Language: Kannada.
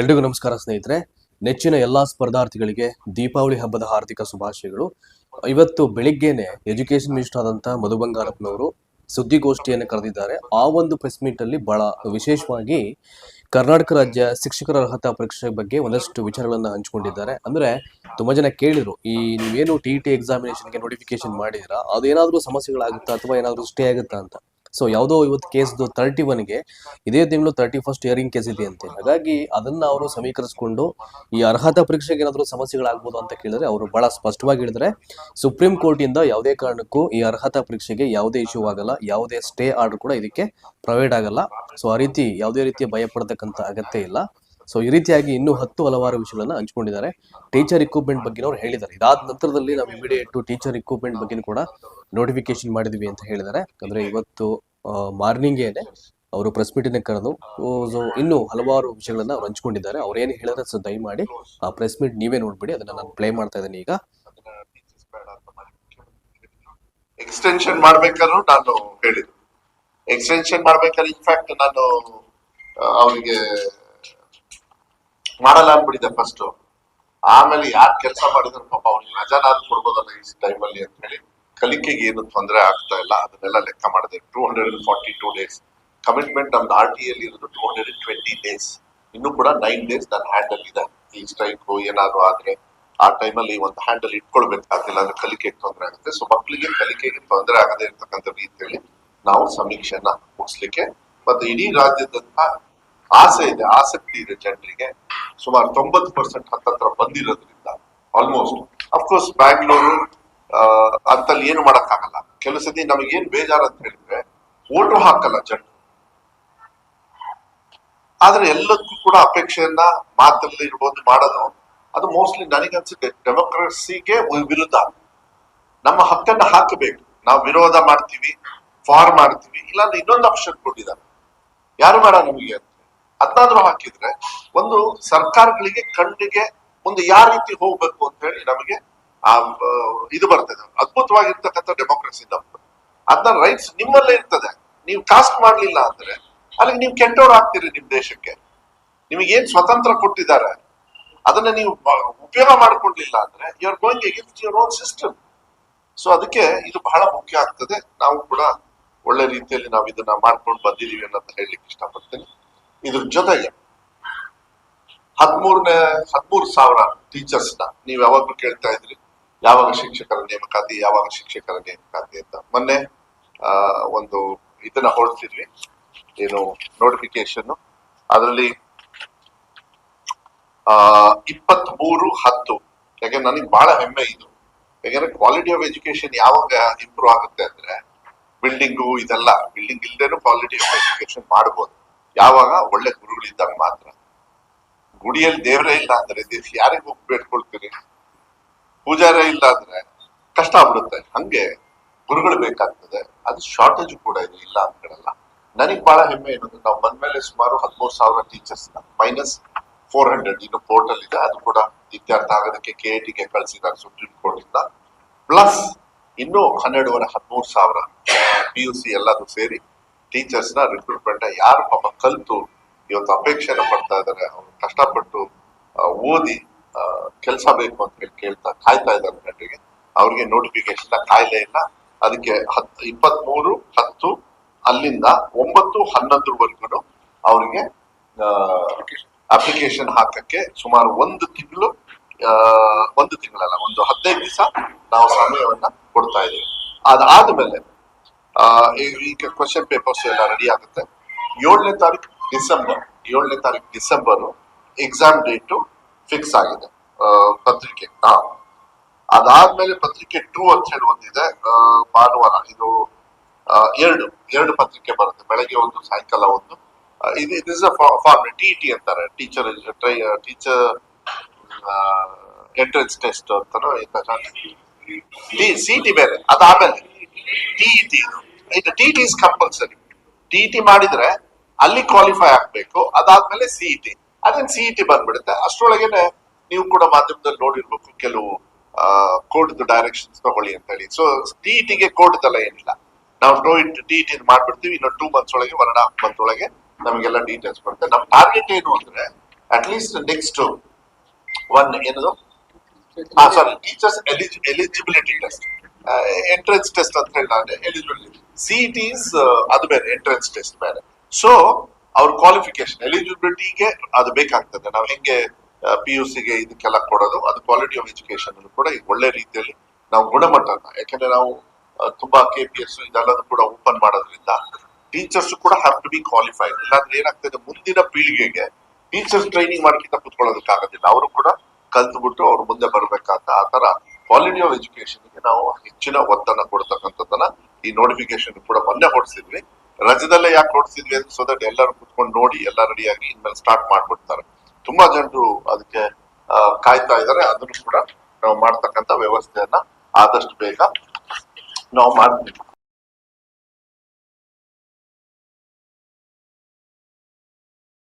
ಎಲ್ರಿಗೂ ನಮಸ್ಕಾರ ಸ್ನೇಹಿತರೆ. ನೆಚ್ಚಿನ ಎಲ್ಲಾ ಸ್ಪರ್ಧಾರ್ಥಿಗಳಿಗೆ ದೀಪಾವಳಿ ಹಬ್ಬದ ಹಾರ್ದಿಕ ಶುಭಾಶಯಗಳು. ಇವತ್ತು ಬೆಳಿಗ್ಗೆನೆ ಎಜುಕೇಶನ್ ಮಿನಿಸ್ಟರ್ ಆದಂತಹ ಮಧು ಬಂಗಾರಪ್ಪನವರು ಸುದ್ದಿಗೋಷ್ಠಿಯನ್ನು ಕರೆದಿದ್ದಾರೆ. ಆ ಒಂದು ಪ್ರೆಸ್ ಮೀಟ್ ಅಲ್ಲಿ ಬಹಳ ವಿಶೇಷವಾಗಿ ಕರ್ನಾಟಕ ರಾಜ್ಯ ಶಿಕ್ಷಕರ ಅರ್ಹತಾ ಪರೀಕ್ಷೆ ಬಗ್ಗೆ ಒಂದಷ್ಟು ವಿಚಾರಗಳನ್ನ ಹಂಚಿಕೊಂಡಿದ್ದಾರೆ. ಅಂದ್ರೆ ತುಂಬಾ ಜನ ಕೇಳಿದ್ರು, ಈ ನೀವೇನು ಟಿ ಟಿ ಎಕ್ಸಾಮಿನೇಷನ್ಗೆ ನೋಟಿಫಿಕೇಶನ್ ಮಾಡಿದಿರಾ? ಅದೇನಾದ್ರೂ ಸಮಸ್ಯೆಗಳಾಗುತ್ತಾ ಅಥವಾ ಏನಾದ್ರೂ ಸ್ಟೇ ಆಗುತ್ತಾ ಅಂತ? ಸೊ ಯಾವುದೋ ಇವತ್ತು ಕೇಸ್ದು ತರ್ಟಿ ಒನ್ಗೆ ಇದೇ ತಿಂಗಳು ತರ್ಟಿ ಫಸ್ಟ್ ಇಯರಿಂಗ್ ಕೇಸ್ ಇದೆ ಅಂತೆ. ಹಾಗಾಗಿ ಅದನ್ನ ಅವರು ಸಮೀಕರಿಸಿಕೊಂಡು ಈ ಅರ್ಹತಾ ಪರೀಕ್ಷೆಗೆ ಏನಾದರೂ ಸಮಸ್ಯೆಗಳಾಗ್ಬೋದು ಅಂತ ಕೇಳಿದ್ರೆ ಅವರು ಬಹಳ ಸ್ಪಷ್ಟವಾಗಿ ಹೇಳಿದ್ರೆ ಸುಪ್ರೀಂ ಕೋರ್ಟ್ ಇಂದ ಯಾವುದೇ ಕಾರಣಕ್ಕೂ ಈ ಅರ್ಹತಾ ಪರೀಕ್ಷೆಗೆ ಯಾವುದೇ ಇಶ್ಯೂ ಆಗಲ್ಲ. ಯಾವುದೇ ಸ್ಟೇ ಆರ್ಡರ್ ಕೂಡ ಇದಕ್ಕೆ ಪ್ರೊವೈಡ್ ಆಗಲ್ಲ. ಸೊ ಆ ರೀತಿ ಯಾವುದೇ ರೀತಿಯ ಭಯ ಪಡತಕ್ಕಂತ ಅಗತ್ಯ ಇಲ್ಲ. ಸೊ ಈ ರೀತಿಯಾಗಿ ಇನ್ನೂ ಹತ್ತು ಹಲವಾರು ವಿಷಯಗಳನ್ನ ಹಂಚ್ಕೊಂಡಿದ್ದಾರೆ. ಟೀಚರ್ ಇಕ್ವಿಪ್ಮೆಂಟ್ ಬಗ್ಗೆ ಅವ್ರು ಹೇಳಿದ್ದಾರೆ. ಇದಾದ ನಂತರದಲ್ಲಿ ನಾವು ಇಮಿಡಿಯೇಟ್ ಟೀಚರ್ ಇಕ್ವಿಪ್ಮೆಂಟ್ ಬಗ್ಗೆ ಕೂಡ ನೋಟಿಫಿಕೇಶನ್ ಮಾಡಿದ್ವಿ ಅಂತ ಹೇಳಿದ್ದಾರೆ. ಅಂದ್ರೆ ಇವತ್ತು ಮಾರ್ನಿಂಗೇನೆ ಅವರು ಪ್ರೆಸ್ ಮೀಟಿನ ಕರೆದು ಇನ್ನು ಹಲವಾರು ವಿಷಯಗಳನ್ನ ಅವ್ರು ಹಂಚ್ಕೊಂಡಿದ್ದಾರೆ. ಅವ್ರು ಏನು ಹೇಳಿದ್ರೆ ಸೊ ದಯಮಾಡಿ ಆ ಪ್ರೆಸ್ ಮೀಟ್ ನೀವೇ ನೋಡ್ಬಿಡಿ, ಅದನ್ನ ನಾನು ಪ್ಲೇ ಮಾಡ್ತಾ ಇದ್ದೀನಿ ಈಗ. ಎಕ್ಸ್ಟೆನ್ಷನ್ ಮಾಡ್ಬೇಕಾದ್ರು ನಾನು ಹೇಳಿದ್ದು. ಎಕ್ಸ್ಟೆನ್ಷನ್ ಮಾಡ್ಬೇಕಾದ್ರೆ ಇನ್ಫ್ಯಾಕ್ಟ್ ನಾನು ಅವರಿಗೆ ಮಾಡಲ್ಲ ಅಂದ್ಬಿಟ್ಟಿದೆ ಫಸ್ಟ್ ಆಮೇಲೆ ಯಾರು ಕೆಲಸ ಮಾಡಿದ್ರು ಪಾಪ ಅವ್ರಿಗೆ ರಜಾನಾದ್ರು ಕೊಡ್ಬೋದಲ್ಲ ಈ ಟೈಮಲ್ಲಿ ಅಂತ ಹೇಳಿ ಕಲಿಕೆಗೆ ಏನು ತೊಂದರೆ ಆಗ್ತಾ ಇಲ್ಲ. ಅದನ್ನೆಲ್ಲ ಲೆಕ್ಕ ಮಾಡಿದೆ. Two hundred and forty two days commitment ನಮ್ದು ಆರ್ ಟಿ ಅಲ್ಲಿ ಇರೋದು two hundred and twenty days ಇನ್ನು ಕೂಡ ನೈನ್ ಡೇಸ್ ನನ್ನ ಹ್ಯಾಂಡಲ್ ಇದೆ. ಈ ಸ್ಟ್ರೈಕ್ ಏನಾದ್ರು ಆದ್ರೆ ಆ ಟೈಮಲ್ಲಿ ಒಂದು ಹ್ಯಾಂಡಲ್ ಇಟ್ಕೊಳ್ಬೇಕಾಗಿಲ್ಲ ಅಂದ್ರೆ ಕಲಿಕೆಗೆ ತೊಂದರೆ ಆಗುತ್ತೆ. ಸೊ ಮಕ್ಕಳಿಗೆ ಕಲಿಕೆಗೆ ತೊಂದರೆ ಆಗದೆ ಇರ್ತಕ್ಕಂಥ ರೀತಿಯಲ್ಲಿ ನಾವು ಸಮೀಕ್ಷೆಯನ್ನ ಮುಗಿಸ್ಲಿಕ್ಕೆ ಮತ್ತೆ ಇಡೀ ರಾಜ್ಯದಂತ ಆಸೆ ಇದೆ. ಆಸಕ್ತಿ ಇದೆ ಜನರಿಗೆ. ಸುಮಾರು ತೊಂಬತ್ತು ಪರ್ಸೆಂಟ್ ಹತ್ತತ್ರ ಬಂದಿರೋದ್ರಿಂದ ಆಲ್ಮೋಸ್ಟ್ ಅಫ್ಕೋರ್ಸ್ ಬ್ಯಾಂಗ್ಳೂರು ಅಂತಲ್ಲಿ ಏನು ಮಾಡಕ್ಕಾಗಲ್ಲ. ಕೆಲವು ಸತಿ ನಮಗೇನ್ ಬೇಜಾರು ಅಂತ ಹೇಳಿದ್ರೆ ಓಟು ಹಾಕಲ್ಲ ಜನರು ಆದ್ರೆ ಎಲ್ಲದಕ್ಕೂ ಕೂಡ ಅಪೇಕ್ಷೆಯನ್ನ ಮಾತಲ್ಲಿ ಇರ್ಬೋದು, ಮಾಡೋದು, ಅದು ಮೋಸ್ಟ್ಲಿ ನನಗನ್ಸುತ್ತೆ ಡೆಮೋಕ್ರಸಿಗೆ ವಿರುದ್ಧ. ನಮ್ಮ ಹಕ್ಕನ್ನು ಹಾಕಬೇಕು. ನಾವು ವಿರೋಧ ಮಾಡ್ತೀವಿ, ಫಾರ್ ಮಾಡ್ತೀವಿ, ಇಲ್ಲಾಂದ್ರೆ ಇನ್ನೊಂದು ಆಪ್ಷನ್ ಕೊಟ್ಟಿದ್ದಾರೆ. ಯಾರು ಮಾಡ ನಮಗೆ ಅಂತ? ಅದನ್ನಾದ್ರೂ ಹಾಕಿದ್ರೆ ಒಂದು ಸರ್ಕಾರಗಳಿಗೆ ಕಣ್ಣಿಗೆ ಮುಂದೆ ಯಾವ ರೀತಿ ಹೋಗ್ಬೇಕು ಅಂತ ಹೇಳಿ ನಮಗೆ ಆ ಇದು ಬರ್ತದೆ. ಅದ್ಭುತವಾಗಿರ್ತಕ್ಕಂಥ ಡೆಮೋಕ್ರಸಿ ನಮ್ದು. ಅದನ್ನ ರೈಟ್ಸ್ ನಿಮ್ಮಲ್ಲೇ ಇರ್ತದೆ. ನೀವು ಕಾಸ್ಟ್ ಮಾಡ್ಲಿಲ್ಲ ಅಂದ್ರೆ ಅಲ್ಲಿಗೆ ನೀವು ಕೆಟ್ಟವ್ರು ಆಗ್ತೀರಿ ನಿಮ್ ದೇಶಕ್ಕೆ. ನಿಮಗೆ ಏನ್ ಸ್ವತಂತ್ರ ಕೊಟ್ಟಿದ್ದಾರೆ, ಅದನ್ನ ನೀವು ಉಪಯೋಗ ಮಾಡ್ಕೊಳ್ಲಿಲ್ಲ ಅಂದ್ರೆ you are going against your own system so ಅದಕ್ಕೆ ಇದು ಬಹಳ ಮುಖ್ಯ ಆಗ್ತದೆ. ನಾವು ಕೂಡ ಒಳ್ಳೆ ರೀತಿಯಲ್ಲಿ ನಾವು ಇದನ್ನ ಮಾಡ್ಕೊಂಡು ಬಂದಿದೀವಿ ಅನ್ನೋದು ಹೇಳಲಿಕ್ಕೆ ಇಷ್ಟಪಡ್ತೇನೆ. ಇದ್ರ ಜೊತೆಗೆ ಹದ್ಮೂರನೇ, ಹದಿಮೂರು ಸಾವಿರ ಟೀಚರ್ಸ್ನ ನೀವು ಯಾವಾಗ್ಲೂ ಕೇಳ್ತಾ ಇದ್ರಿ. ಯಾವಾಗ ಶಿಕ್ಷಕರ ನೇಮಕಾತಿ, ಯಾವಾಗ ಶಿಕ್ಷಕರ ನೇಮಕಾತಿ ಅಂತ. ಮೊನ್ನೆ ಒಂದು ಇದನ್ನ ಹೊರಡ್ತಿದ್ವಿ ಏನು ನೋಟಿಫಿಕೇಶನ್ ಅದರಲ್ಲಿ, ಆ ಇಪ್ಪತ್ತ್ ಮೂರು ಹತ್ತು. ಯಾಕಂದ್ರೆ ನನಗೆ ಬಹಳ ಹೆಮ್ಮೆ ಇದು. ಯಾಕಂದ್ರೆ ಕ್ವಾಲಿಟಿ ಆಫ್ ಎಜುಕೇಶನ್ ಯಾವಾಗ ಇಂಪ್ರೂವ್ ಆಗುತ್ತೆ ಅಂದ್ರೆ ಬಿಲ್ಡಿಂಗು ಇದೆಲ್ಲ ಬಿಲ್ಡಿಂಗ್ ಇಲ್ದೇನು ಕ್ವಾಲಿಟಿ ಆಫ್ ಎಜುಕೇಶನ್ ಮಾಡ್ಬೋದು. ಯಾವಾಗ? ಒಳ್ಳೆ ಗುರುಗಳಿದ್ದಾಗ ಮಾತ್ರ. ಗುಡಿಯಲ್ಲಿ ದೇವರೇ ಇಲ್ಲ ಅಂದ್ರೆ ದೇವ್ ಯಾರಿಗೂ ಹೋಗಿ ಬೇಡ್ಕೊಳ್ತೀರಿ? ಪೂಜಾರೇ ಇಲ್ಲ ಅಂದ್ರೆ ಕಷ್ಟ ಆಗ್ಬಿಡುತ್ತೆ. ಹಂಗೆ ಗುರುಗಳು ಬೇಕಾಗ್ತದೆ. ಅದು ಶಾರ್ಟೇಜ್ ಕೂಡ ಇದೆ, ಇಲ್ಲ ಹೇಳಲ್ಲ. ನನಗೆ ಬಹಳ ಹೆಮ್ಮೆ ಏನಂದ್ರೆ ನಾವು ಬಂದ್ಮೇಲೆ ಸುಮಾರು ಹದಿಮೂರು ಸಾವಿರ ಟೀಚರ್ಸ್ ಮೈನಸ್ ಫೋರ್ ಹಂಡ್ರೆಡ್ ಇನ್ನು ಪೋರ್ಟಲ್ ಇದೆ. ಅದು ಕೂಡ ಇತ್ಯರ್ಥ ಆಗೋದಕ್ಕೆ ಕೆ ಟಿಗೆ ಕಳಿಸಿದ್ದಾರೆ ಸುಪ್ರೀಂ ಕೋರ್ಟ್ ಇಂದ. ಪ್ಲಸ್ ಇನ್ನು ಹನ್ನೆರಡುವರೆ, ಹದಿಮೂರು ಸಾವಿರ ಪಿ ಯು ಸಿ ಎಲ್ಲದೂ ಸೇರಿ ಟೀಚರ್ಸ್ನ ರಿಕ್ರೂಟ್ಮೆಂಟ್ ಯಾರು ಪಾಪ ಕಲ್ತು ಇವತ್ತು ಅಪೇಕ್ಷೆನ ಪಡ್ತಾ ಇದ್ದಾರೆ. ಅವ್ರು ಕಷ್ಟಪಟ್ಟು ಓದಿ ಕೆಲಸ ಬೇಕು ಅಂತ ಹೇಳಿ ಕೇಳ್ತಾ, ಕಾಯ್ತಾ ಇದ್ದಾರೆ ಜನರಿಗೆ ಅವ್ರಿಗೆ ನೋಟಿಫಿಕೇಶನ್ ಕಾಯಿಲೆ ಇಲ್ಲ. ಅದಕ್ಕೆ ಹತ್ ಇಪ್ಪತ್ತ್ ಮೂರು ಹತ್ತು, ಅಲ್ಲಿಂದ ಒಂಬತ್ತು, ಹನ್ನೊಂದರವರೆಗೂ ಅವರಿಗೆ ಅಪ್ಲಿಕೇಶನ್ ಹಾಕಕ್ಕೆ ಸುಮಾರು ಒಂದು ತಿಂಗಳು ಒಂದು ತಿಂಗಳಲ್ಲ, ಒಂದು ಹದಿನೈದು ದಿವಸ ನಾವು ಸಮಯವನ್ನ ಕೊಡ್ತಾ ಇದ್ದೀವಿ. ಅದಾದ್ಮೇಲೆ ಈಗ ಕ್ವಶನ್ ಪೇಪರ್ಸ್ ಎಲ್ಲ ರೆಡಿ ಆಗುತ್ತೆ. ಏಳನೇ ತಾರೀಕು ಡಿಸೆಂಬರ್, ಏಳನೇ ತಾರೀಕು ಡಿಸೆಂಬರ್ ಎಕ್ಸಾಮ್ ಡೇಟು ಫಿಕ್ಸ್ ಆಗಿದೆ. ಪತ್ರಿಕೆ ಹಾ ಅದಾದ್ಮೇಲೆ ಪತ್ರಿಕೆ ಟೂ ಅಂತ ಹೇಳಿ ಒಂದಿದೆ ಭಾನುವಾರ, ಇದು ಎರಡು ಎರಡು ಪತ್ರಿಕೆ ಬರುತ್ತೆ, ಬೆಳಗ್ಗೆ ಒಂದು, ಸಾಯಂಕಾಲ ಒಂದು. ಇದು it is a form T T ಅಂತಾರೆ teacher try teacher entrance test ಅಂತಾನೋ C T ಬೇರೆ, ಅದಾದ್ಮೇಲೆ ಟಿ ಟಿ ಇದು ಇದು T T is compulsory T T ಮಾಡಿದ್ರೆ ಅಲ್ಲಿ ಕ್ವಾಲಿಫೈ ಆಗ್ಬೇಕು. ಅದಾದ್ಮೇಲೆ ಸಿಇಟಿ ಟಿ ಸಿಇಟಿ ಬಂದ್ಬಿಡುತ್ತೆ. ಅಷ್ಟರೊಳಗೇನೆ ನೀವು ಕೂಡ ಮಾಧ್ಯಮದಲ್ಲಿ ನೋಡಿರ್ಬೇಕು ಕೆಲವು ಕೋರ್ಟ್ ಡೈರೆಕ್ಷನ್ಸ್ ತಗೊಳ್ಳಿ ಅಂತ ಹೇಳಿ ಸೊ ಟಿ ಟಿಗೆ ಕೋರ್ಟ್ದೆಲ್ಲ ಏನಿಲ್ಲ. ನಾವು ಟೋ ಇಟ್ ಟಿ ಟಿ ಮಾಡ್ಬಿಡ್ತೀವಿ. ಇನ್ನು ಟೂ ಮಂತ್ಸ್ ಒಳಗೆ ಒನ್ ಅಂಡ್ ಹಾಫ್ ಮಂತ್ ಒಳಗೆ ನಮಗೆಲ್ಲ ಡೀಟೇಲ್ಸ್ ಬರುತ್ತೆ. ನಮ್ಮ ಟಾರ್ಗೆಟ್ ಏನು ಅಂದ್ರೆ ಅಟ್ ಲೀಸ್ಟ್ ನೆಕ್ಸ್ಟ್ ಒನ್ ಏನದು? Sorry teachers eligibility test entrance test ಅಂತ ಹೇಳಿ ನಾನು ಎಲಿಜಿಬಿಲಿಟಿ ಸಿಇಟಿಸ್ ಅದು ಬೇರೆ ಎಂಟ್ರೆನ್ಸ್ ಟೆಸ್ಟ್ ಬೇರೆ. ಸೊ ಅವ್ರ ಕ್ವಾಲಿಫಿಕೇಶನ್ ಎಲಿಜಿಬಿಲಿಟಿಗೆ ಅದು ಬೇಕಾಗ್ತದೆ. ನಾವು ಹೆಂಗೆ ಪಿ ಯು ಸಿಗೆ ಇದಕ್ಕೆಲ್ಲ ಕೊಡೋದು, ಅದು ಕ್ವಾಲಿಟಿ ಆಫ್ ಎಜುಕೇಶನ್ ಕೂಡ ಒಳ್ಳೆ ರೀತಿಯಲ್ಲಿ ನಾವು ಗುಣಮಟ್ಟನ, ಯಾಕಂದ್ರೆ ನಾವು ತುಂಬಾ ಕೆ ಪಿ ಎಸ್ ಇದೆಲ್ಲದೂ ಕೂಡ ಓಪನ್ ಮಾಡೋದ್ರಿಂದ ಟೀಚರ್ಸ್ ಕೂಡ ಹ್ಯಾವ್ ಟು ಬಿ ಕ್ವಾಲಿಫೈಡ್ ಇಲ್ಲಾಂದ್ರೆ ಏನಾಗ್ತದೆ, ಮುಂದಿನ ಪೀಳಿಗೆಗೆ ಟೀಚರ್ಸ್ ಟ್ರೈನಿಂಗ್ ಮಾಡ್ಕಿಂತ ಕುತ್ಕೊಳ್ಳೋದಕ್ಕಾಗೋದಿಲ್ಲ. ಅವರು ಕೂಡ ಕಲ್ತ್ಬಿಟ್ಟು ಅವ್ರು ಮುಂದೆ ಬರ್ಬೇಕಾದ ಆ ತರ ಕ್ವಾಲಿಟಿ ಆಫ್ ಎಜುಕೇಶನ್ಗೆ ನಾವು ಹೆಚ್ಚಿನ ಒತ್ತನ್ನ ಕೊಡ್ತಕ್ಕಂಥದ್ದನ್ನ ಈ ನೋಟಿಫಿಕೇಶನ್ ಕೂಡ ಮೊನ್ನೆ ಹೊಡ್ಸಿದ್ವಿ ರಜದಲ್ಲೇ ಯಾಕೆ ನೋಡ್ತಿದ್ವಿ ಅಂತ ಸೊ ದಟ್ ಎಲ್ಲರೂ ಕುತ್ಕೊಂಡು ನೋಡಿ, ಎಲ್ಲ ರೆಡಿಯಾಗಿ ಇನ್ಮೇಲೆ ಸ್ಟಾರ್ಟ್ ಮಾಡ್ಬಿಡ್ತಾರೆ. ತುಂಬಾ ಜನರು ಅದಕ್ಕೆ ಕಾಯ್ತಾ ಇದ್ದಾರೆ ಅದನ್ನು ಕೂಡ ನಾವು ಮಾಡ್ತಕ್ಕಂಥ ವ್ಯವಸ್ಥೆಯನ್ನ ಆದಷ್ಟು ಬೇಗ ನಾವು ಮಾಡ್ತೀವಿ.